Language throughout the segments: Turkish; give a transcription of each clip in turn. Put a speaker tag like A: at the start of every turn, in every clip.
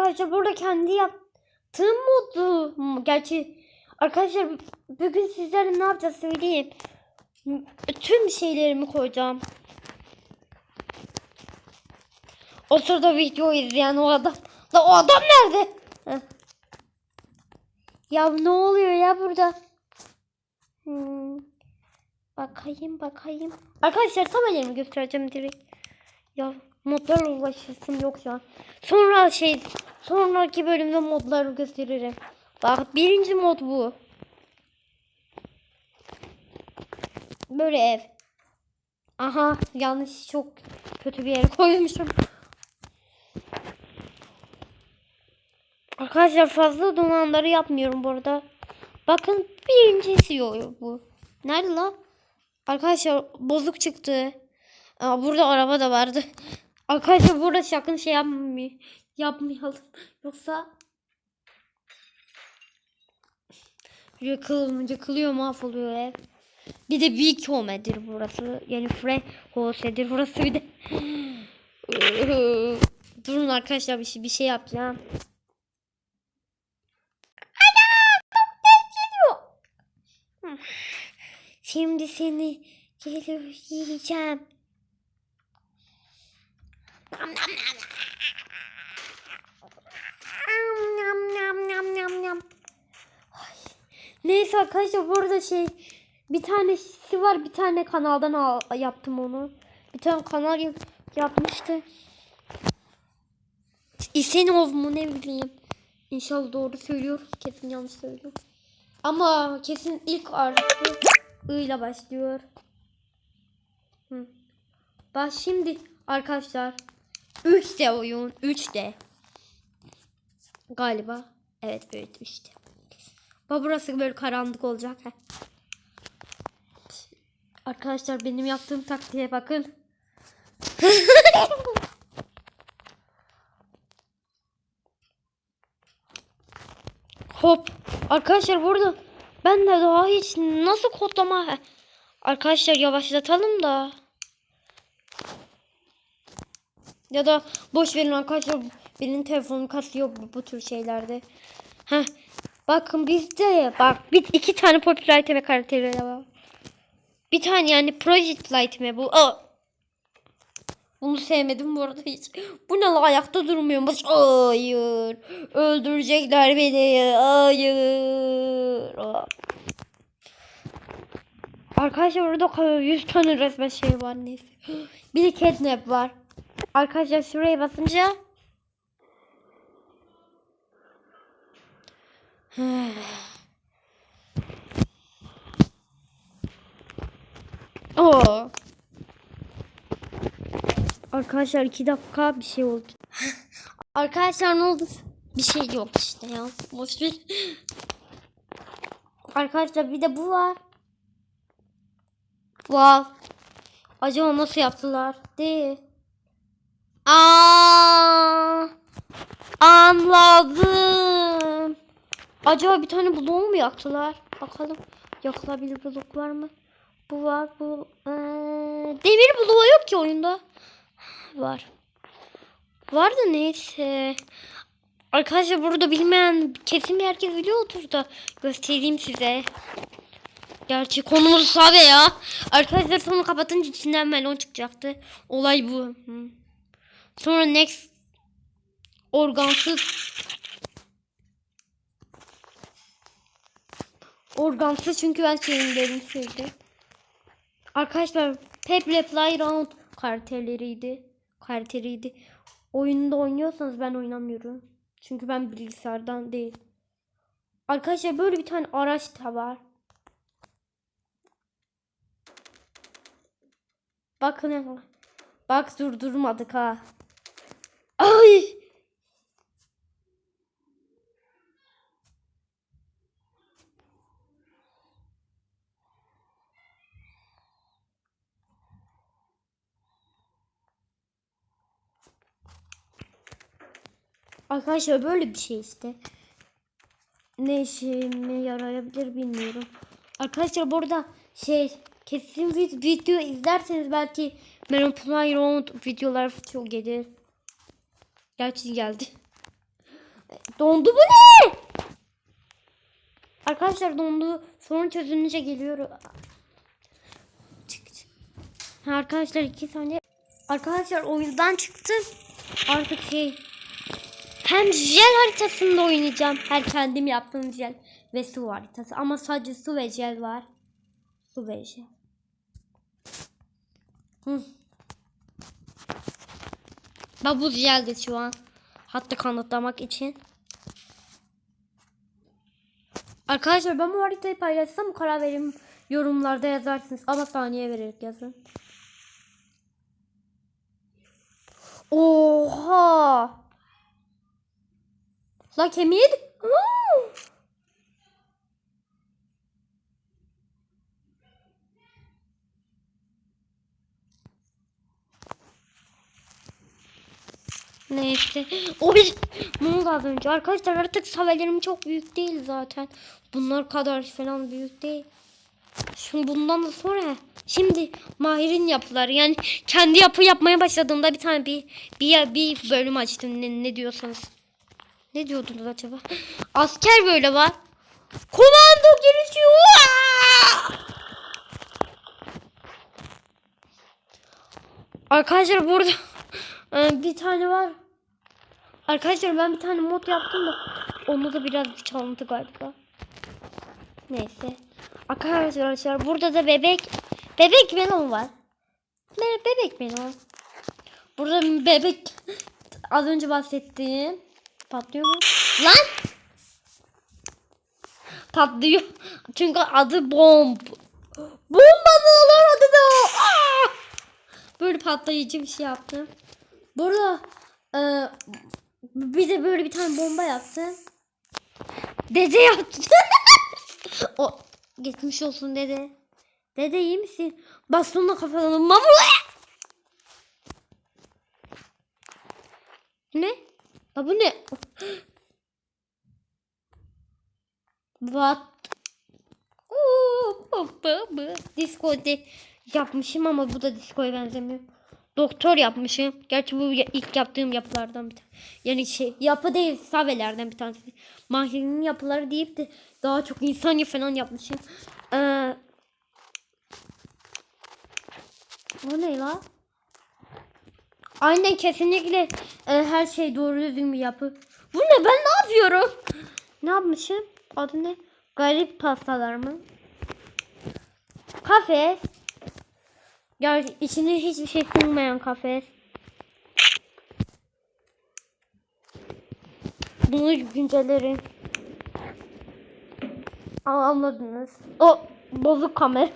A: arkadaşlar burada kendi yaptığım modu. Gerçi arkadaşlar bugün sizlere ne yapacağız söyleyeyim. Tüm şeylerimi koyacağım. O sırada video izleyen o adam. La o adam nerede? Ya ne oluyor ya burada? Hmm. Bakayım bakayım. Arkadaşlar tabelemi göstereceğim direkt. Ya modlarla uğraşırsın yok an. Sonra şey sonraki bölümde modları gösteririm. Bak birinci mod bu. Böyle ev. Aha yanlış çok kötü bir yere koymuşum. Arkadaşlar fazla dumanları yapmıyorum bu arada. Bakın birincisi yok bu. Nerede la? Arkadaşlar bozuk çıktı. Aa, burada araba da vardı. Arkadaşlar burada sakın şey yapmay yapmayalım. Yoksa yıkıl, yıkılıyor mahvoluyor ev. Bir de Big Home'dir burası. Yani Frey House'dir burası bir de. Durun arkadaşlar bir şey, bir şey yapacağım. Şimdi seni gelir yiyeceğim. Nam nam. Nam nam nam nam nam. Ay. Neyse arkadaşlar burada şey bir tanesi var bir tane kanaldan al, yaptım onu. Bir tane kanal yap, yapmıştı. İsenov mu ne bileyim. İnşallah doğru söylüyor. Kesin yanlış söylüyor. Ama kesin ilk harfi ile başlıyor. Hı. Bak şimdi arkadaşlar 3D oyun 3D. Galiba. Evet 3D. Bak burası böyle karanlık olacak. Heh. Arkadaşlar benim yaptığım taktiğe bakın. Hop. Arkadaşlar burada ben de daha hiç nasıl kodlama Arkadaşlar yavaşlatalım da. Ya da boş verin arkadaşlar. Birinin telefonu kasıyor bu, bu tür şeylerde. Heh. Bakın bizde bak bir iki tane popüler TV karakteri var. Bir tane yani Project Light mi bu? Aa. Bunu sevmedim bu arada hiç. Bu ne la ayakta durmuyormuş. Hayır. Öldürecekler beni. Hayır. Aa. Arkadaşlar orada 100 tane resmen şey var neyse. Bir de catnap var. Arkadaşlar şuraya basınca Oo. Arkadaşlar iki dakika bir şey oldu. Arkadaşlar ne oldu? Bir şey yok işte ya. Boş ver. Arkadaşlar bir de bu var. Wow. Acaba nasıl yaptılar? Değil. Aa, anladım. Acaba bir tane bloğu mu yaktılar? Bakalım. Yakılabilir blok var mı? Bu var. Bu ee, demir bloğu yok ki oyunda. Var. Var da neyse. Arkadaşlar burada bilmeyen kesin bir herkes biliyordur da göstereyim size. Gerçi konumuz sade ya. Arkadaşlar sonu kapatınca içinden melon çıkacaktı. Olay bu. Sonra next organsız organsız çünkü ben şeyinlerini sevdim. Arkadaşlar Peple Playground karakterleriydi. Karakteriydi. Oyunda oynuyorsanız ben oynamıyorum. Çünkü ben bilgisayardan değil. Arkadaşlar böyle bir tane araç da var. Bakın. Bak durdurmadık ha. Ay. Arkadaşlar böyle bir şey işte. Ne işime yarayabilir bilmiyorum. Arkadaşlar burada şey kesin vid- video izlerseniz belki Melon Playground videolar çok gelir. Gerçi geldi. Dondu bu ne? Arkadaşlar dondu. Sorun çözülünce geliyor. Çık, çık. Arkadaşlar iki saniye. Arkadaşlar oyundan çıktım. Artık şey hem jel haritasında oynayacağım. Her kendim yaptığım jel ve su haritası. Ama sadece su ve jel var. Su ve jel. Hı. Ben buz geldi şu an. Hatta kanıtlamak için. Arkadaşlar ben bu haritayı paylaşsam karar verin yorumlarda yazarsınız. Ama saniye vererek yazın. Oha! La kemiği... Aa! Neyse. O bir... Ne oldu az önce? Arkadaşlar artık savelerim çok büyük değil zaten. Bunlar kadar falan büyük değil. Şimdi bundan da sonra şimdi Mahir'in yapıları yani kendi yapı yapmaya başladığımda bir tane bir bir, bir bölüm açtım ne, ne diyorsanız. Ne diyordunuz acaba? Asker böyle var. Komando girişiyor. Arkadaşlar burada e, bir tane var. Arkadaşlar ben bir tane mod yaptım da onu da biraz çalıntı galiba. Neyse. Arkadaşlar burada da bebek bebek melon var. Be bebek melon. Burada bebek az önce bahsettiğim patlıyor mu? Lan! Patlıyor. Çünkü adı bomb. Bombanın adı da o. Böyle patlayıcı bir şey yaptım. Burada e, bir böyle bir tane bomba yaptım. Dede yaptı. o geçmiş olsun dede. Dede iyi misin? Bastonla kafalanı mamula. Ne? Ha bu ne? What? Oo, baba, baba. Disco de yapmışım ama bu da disco'ya benzemiyor. Doktor yapmışım. Gerçi bu ilk yaptığım yapılardan bir tane. Yani şey yapı değil savelerden bir tanesi. Mahir'in yapıları deyip de daha çok insani falan yapmışım. Ee, o ne la? Aynen kesinlikle e, her şey doğru düzgün bir yapı. Bu ne ben ne yapıyorum? Ne yapmışım? Adı ne? Garip pastalar mı? Kafes. Ya içine hiçbir şey sığmayan kafes. Bunu güncellerim. Anladınız. O bozuk kamera.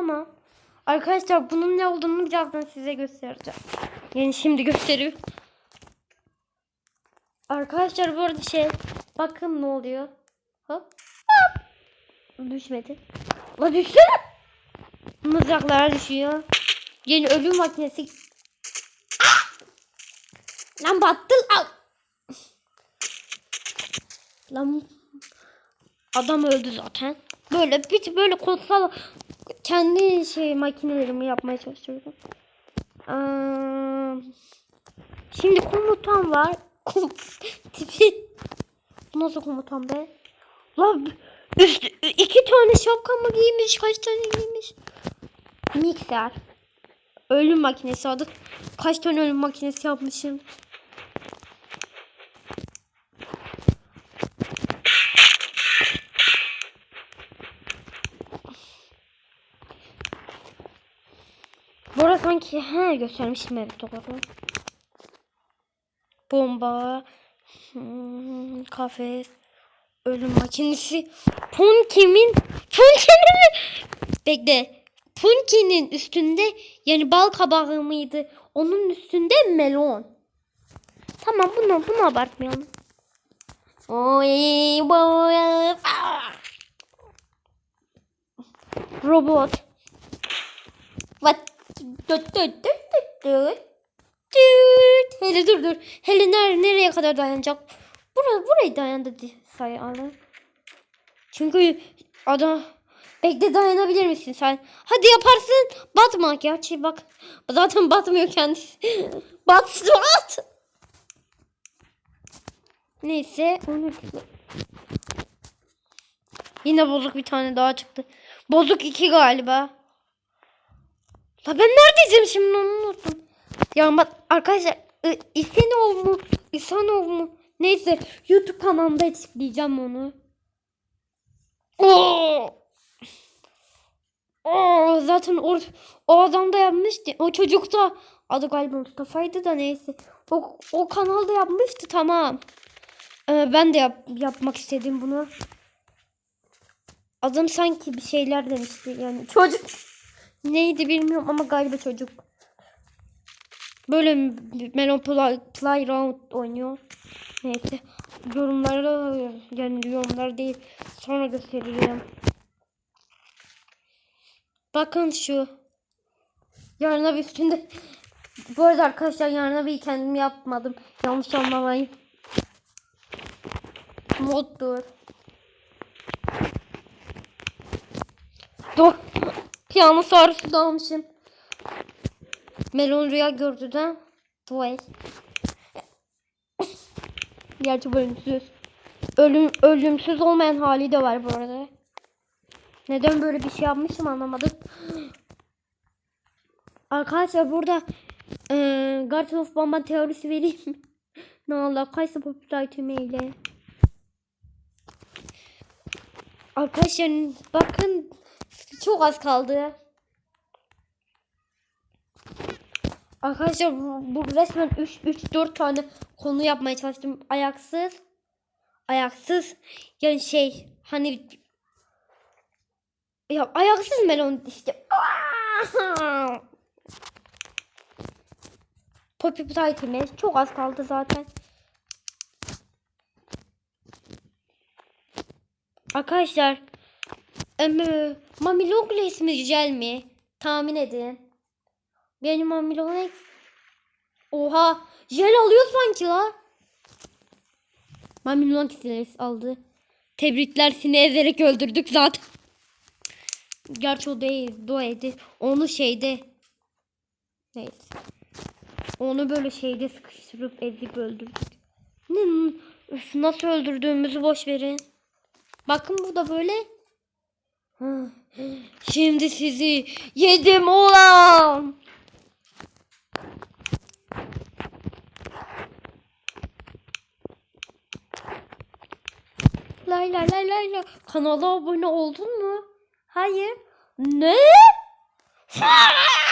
A: Tamam. Arkadaşlar bunun ne olduğunu birazdan size göstereceğim. Yani şimdi gösteriyorum. Arkadaşlar bu arada şey bakın ne oluyor. Hop. Hop. Düşmedi. La düştü. Mızraklara düşüyor. Yeni ölüm makinesi. Lan battı lan. Lan adam öldü zaten. Böyle bir böyle konsol kendi şey makinelerimi yapmaya çalışıyorum. Aa, şimdi komutan var. Kom tipi. Nasıl komutan be? Lan üst, iki tane şapka mı giymiş? Kaç tane giymiş? Mikser. Ölüm makinesi adı. Kaç tane ölüm makinesi yapmışım? Sanki he göstermiştim evet doğru. Bomba, hmm, kafes, ölüm makinesi, Punki'nin, Punki'nin mi? Bekle. Punki'nin üstünde yani bal kabağı mıydı? Onun üstünde melon. Tamam bunu bunu abartmayalım. Oy, boy, ah. Robot. What? Dut, dut. Düt. Hele dur dur. Hele ner nereye kadar dayanacak? Buraya burayı dayandı sayalım. Çünkü adam Bekle dayanabilir misin sen? Hadi yaparsın. Batma. Gerçi bak. Zaten batmıyor kendisi. Batsın at. Neyse. Yine bozuk bir tane daha çıktı. Bozuk iki galiba. La ben neredeydim şimdi onu unuttum. Ya bak arkadaşlar İhsanov mu? İhsanov mu? Neyse YouTube kanalımda açıklayacağım onu. Oo! Oo, zaten o, o adam da yapmıştı. O çocuk da adı galiba Mustafa'ydı da neyse. O, o kanalda yapmıştı tamam. Ee, ben de yap, yapmak istedim bunu. Adam sanki bir şeyler demişti yani çocuk. Neydi bilmiyorum ama galiba çocuk. Böyle Melon Play, Playground oynuyor. Neyse. Yorumlara yani yorumlar değil. Sonra göstereceğim. Bakın şu. Yarın bir üstünde. Bu arada arkadaşlar yarın bir kendim yapmadım. Yanlış anlamayın. Moddur. Dur. Piyano sarısı da almışım. Melon rüya gördü de. Duel. Gerçi ölümsüz. Ölüm, ölümsüz olmayan hali de var bu arada. Neden böyle bir şey yapmışım anlamadım. Arkadaşlar burada e, Guardian of Bomba teorisi vereyim mi? ne alakaysa popülarite ile. Arkadaşlar bakın çok az kaldı. Arkadaşlar bu, resmen 3 3 4 tane konu yapmaya çalıştım. Ayaksız. Ayaksız. Yani şey hani ya ayaksız melon işte. Poppy Titan'e çok az kaldı zaten. Arkadaşlar Emre Mami ismi güzel mi? Tahmin edin. Benim Mami Oha jel alıyor sanki la. Mami Longle aldı. Tebrikler seni ezerek öldürdük zaten. Gerçi o değil. Doe'di. Onu şeyde. Neyse. Onu böyle şeyde sıkıştırıp ezip öldürdük. Ne, nasıl öldürdüğümüzü boş verin. Bakın bu da böyle. Şimdi sizi yedim ulan. Lay lay lay lay lay. Kanala abone oldun mu? Hayır. Ne?